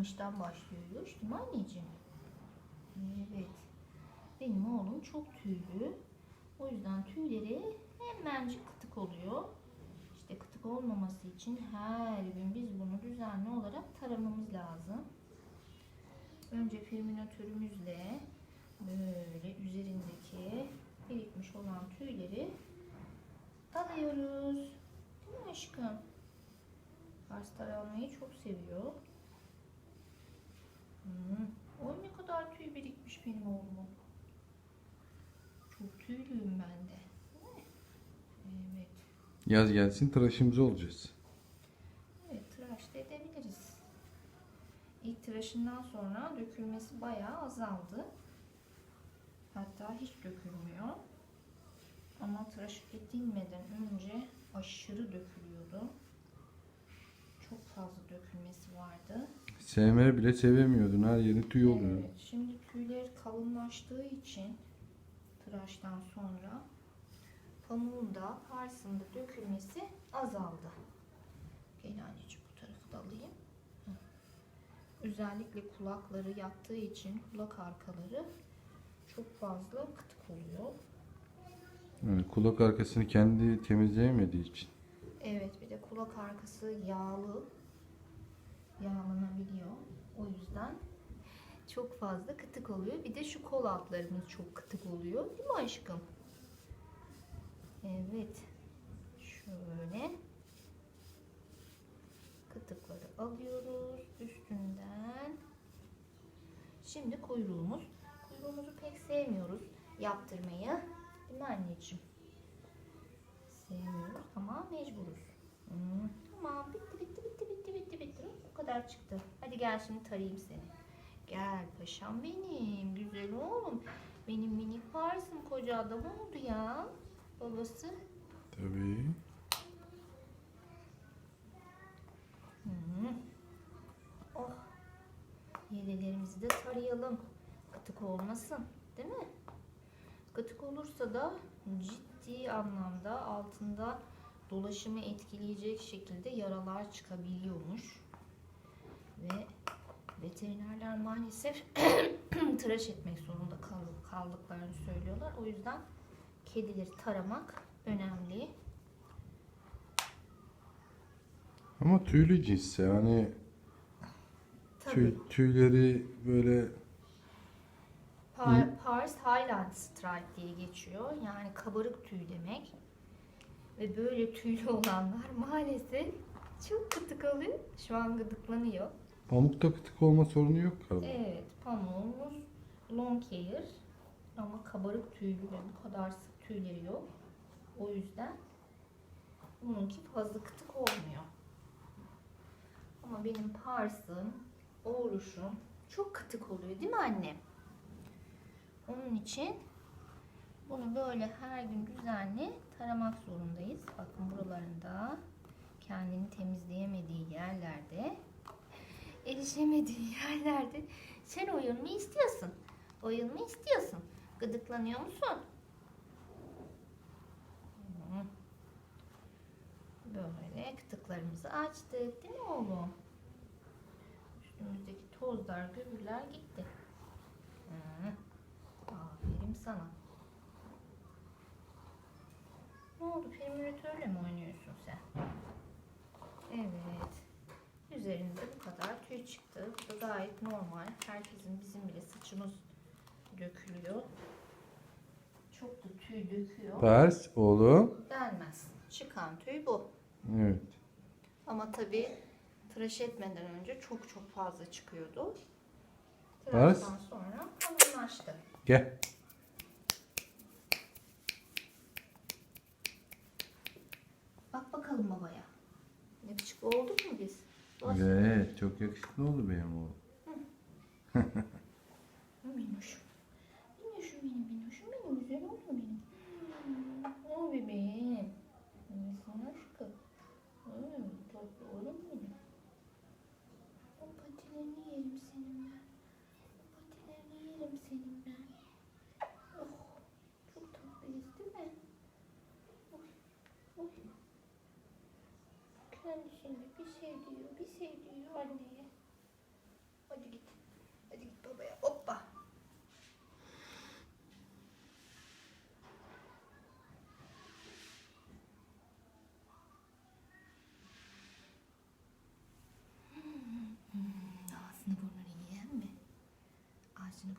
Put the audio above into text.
kamıştan başlıyoruz değil mi anneciğim? Evet. Benim oğlum çok tüylü. O yüzden tüyleri hemencik kıtık oluyor. İşte kıtık olmaması için her gün biz bunu düzenli olarak taramamız lazım. Önce firminatörümüzle böyle üzerindeki birikmiş olan tüyleri alıyoruz. Değil mi aşkım? Pars taranmayı çok seviyor. Hmm. Oy ne kadar benim oğlumun. Çok tüylüyüm ben de. Evet. Yaz gelsin tıraşımızı olacağız. Evet tıraş da edebiliriz. İlk tıraşından sonra dökülmesi bayağı azaldı. Hatta hiç dökülmüyor. Ama tıraş edilmeden önce aşırı dökülüyordu. Çok fazla dökülmesi vardı. Sevmeye bile sevemiyordun. Her yeri tüy oluyor. Evet, şimdi tüyler kalınlaştığı için tıraştan sonra pamuğun da parsında dökülmesi azaldı. Gel anneciğim bu tarafı da alayım. Hı. Özellikle kulakları yattığı için kulak arkaları çok fazla kıtık oluyor. Yani kulak arkasını kendi temizleyemediği için. Evet bir de kulak arkası yağlı yağlanabiliyor. O yüzden çok fazla kıtık oluyor. Bir de şu kol altlarımız çok kıtık oluyor. Değil mi aşkım? Evet. Şöyle kıtıkları alıyoruz üstünden. Şimdi kuyruğumuz. Kuyruğumuzu pek sevmiyoruz yaptırmayı. Değil mi anneciğim? Sevmiyoruz ama mecburuz. Hmm. Tamam bitti bitti bitti bitti bitti bitti. Bu kadar çıktı. Hadi gel şimdi tarayayım seni. Gel paşam benim. Güzel oğlum. Benim minik Pars'ım koca adam oldu ya. Babası. Tabii. Hı. Oh. Yelelerimizi de tarayalım. Kıtık olmasın. Değil mi? Kıtık olursa da ciddi anlamda altında dolaşımı etkileyecek şekilde yaralar çıkabiliyormuş. Ve veterinerler maalesef tıraş etmek zorunda kal- kaldıklarını söylüyorlar. O yüzden kedileri taramak önemli. Ama tüylü cins yani Tabii. tüy, tüyleri böyle Par- Pars Highland Stripe diye geçiyor. Yani kabarık tüy demek. Ve böyle tüylü olanlar maalesef çok kıtık oluyor. Şu an gıdıklanıyor. Pamukta kıtık olma sorunu yok galiba. Evet, pamuğumuz long hair ama kabarık tüylü ve bu kadar sık tüyleri yok. O yüzden bununki fazla kıtık olmuyor. Ama benim parsım, oğluşum çok kıtık oluyor değil mi annem? Onun için bunu böyle her gün düzenli taramak zorundayız. Bakın buralarında kendini temizleyemediği yerlerde erişemediği yerlerde sen oyun mu istiyorsun? Oyun mu istiyorsun? Gıdıklanıyor musun? Böyle kıtıklarımızı açtık değil mi oğlum? Üstümüzdeki tozlar, gübürler gitti. Hı. Aferin sana. Ne oldu? Firminatörle mi oynuyorsun sen? Evet. Üzerinde bu kadar tüy çıktı. Bu da gayet normal. Herkesin bizim bile saçımız dökülüyor. Çok da tüy döküyor. Pers oğlum. Denmez. Çıkan tüy bu. Evet. Ama tabii tıraş etmeden önce çok çok fazla çıkıyordu. Tıraştan sonra kalınlaştı. Gel. Evet çok yakışıklı oldu benim. Minnoşum. Minnoşum minnoşum O bebeğim. Nesin aşkım? Hmm, tatlı oğlum patilerini yerim senin patilerini yerim senin ben. Oh, çok değil mi? Oy, oy. Kendisini bir seviyor.